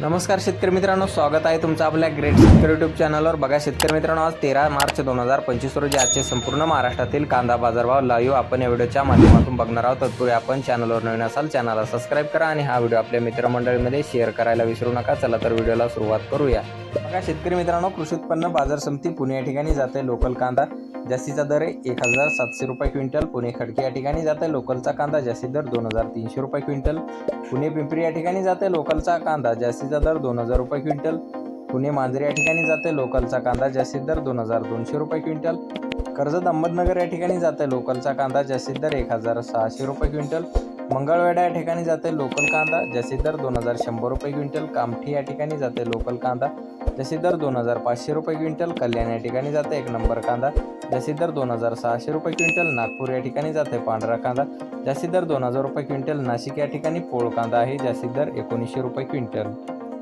नमस्कार शेतकरी मित्रांनो स्वागत आहे तुमचं आपल्या ग्रेट शेतकरी युट्यूब चॅनलवर बघा शेतकरी मित्रांनो आज तेरा मार्च दोन हजार पंचवीस रोजी आजचे संपूर्ण महाराष्ट्रातील कांदा बाजारभाव लाईव्ह आपण या व्हिडिओच्या माध्यमातून बघणार आहोत. तत्पूर्वी आपण चॅनलवर नवीन असाल चॅनलला सबस्क्राईब करा आणि हा व्हिडिओ आपल्या मित्रमंडळीमध्ये शेअर करायला विसरू नका. चला तर व्हिडिओला सुरुवात करूया. बघा शेतकरी मित्रांनो कृषी उत्पन्न बाजार समिती पुणे या ठिकाणी जाते. लोकल कांदा जास्तीचा दर आहे एक हजार सातशे रुपये क्विंटल. पुणे खडकी या ठिकाणी जाते लोकलचा कांदा जास्ती दर दोन हजार तीनशे रुपये क्विंटल. पुणे पिंपरी या ठिकाणी जाते लोकलचा कांदा जास्तीचा दर दोन हजार रुपये क्विंटल. पुणे मांजरी या ठिकाणी जाते लोकलचा कांदा जास्तीत दर दोन हजार दोनशे रुपये क्विंटल. कर्जत अहमदनगर या ठिकाणी जाते लोकलचा कांदा जास्तीत दर एक हजार सहाशे रुपये क्विंटल. मंगळवेढा या ठिकाणी जाते लोकल कांदा जास्तीत दर दोन हजार शंभर रुपये क्विंटल. कामठी या ठिकाणी जाते लोकल कांदा जास्तीत दर दोन हजार पाचशे रुपये क्विंटल. कल्याण या ठिकाणी जाते एक नंबर कांदा जास्तीत दर दोन हजार सहाशे रुपये क्विंटल नागपूर या ठिकाणी जाते पांढरा कांदा. जास्तीत दर दोन हजार रुपये क्विंटल नाशिक या ठिकाणी पोळ कांदा आहे. जास्तीत दर एकोणीसशे रुपये क्विंटल.